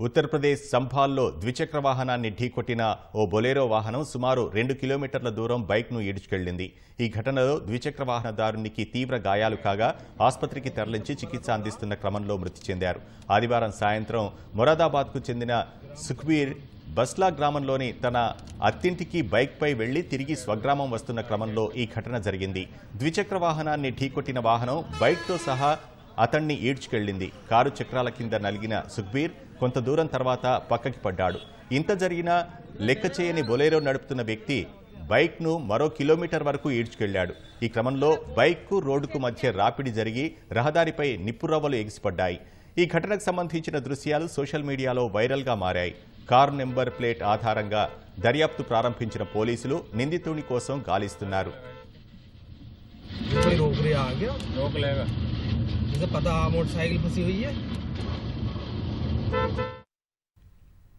ఉత్తరప్రదేశ్ సంభాల్లో ద్విచక్ర వాహనాన్ని ఢీకొట్టిన ఓ బొలేరో వాహనం సుమారు రెండు కిలోమీటర్ల దూరం బైక్ను ఈడ్చుకెళ్ళింది ఈ ఘటనలో ద్విచక్ర వాహనదారునికి తీవ్ర గాయాలు కాగా ఆసుపత్రికి తరలించి చికిత్స అందిస్తున్న క్రమంలో మృతి చెందారు. ఆదివారం సాయంత్రం మొరాదాబాద్కు చెందిన సుఖ్బీర్ బస్లా గ్రామంలోని తన అత్తింటికి బైక్పై వెళ్ళి తిరిగి స్వగ్రామం వస్తున్న క్రమంలో ఈ ఘటన జరిగింది. ద్విచక్ర వాహనాన్ని ఢీకొట్టిన వాహనం బైక్తో సహా అతన్ని ఈడ్చుకెళ్ళింది కారు చక్రాల కింద నలిగిన సుఖ్బీర్ కొంత దూరం తర్వాత పక్కకి పడ్డాడు. ఇంత జరిగినా లెక్క చేయని బొలేరో నడుపుతున్న వ్యక్తి బైక్ను మరో కిలోమీటర్ వరకు ఈడ్చుకెళ్ళాడు ఈ క్రమంలో బైక్కు రోడ్డుకు మధ్య రాపిడి జరిగి రహదారిపై నిప్పురవ్వలు ఎగిసిపడ్డాయి. ఈ ఘటనకు సంబంధించిన దృశ్యాలు సోషల్ మీడియాలో వైరల్గా మారాయి. కారు నెంబర్ ప్లేట్ ఆధారంగా దర్యాప్తు ప్రారంభించిన పోలీసులు నిందితుని కోసం గాలిస్తున్నారు. पता मोटरसाइकिल फंसी हुई है।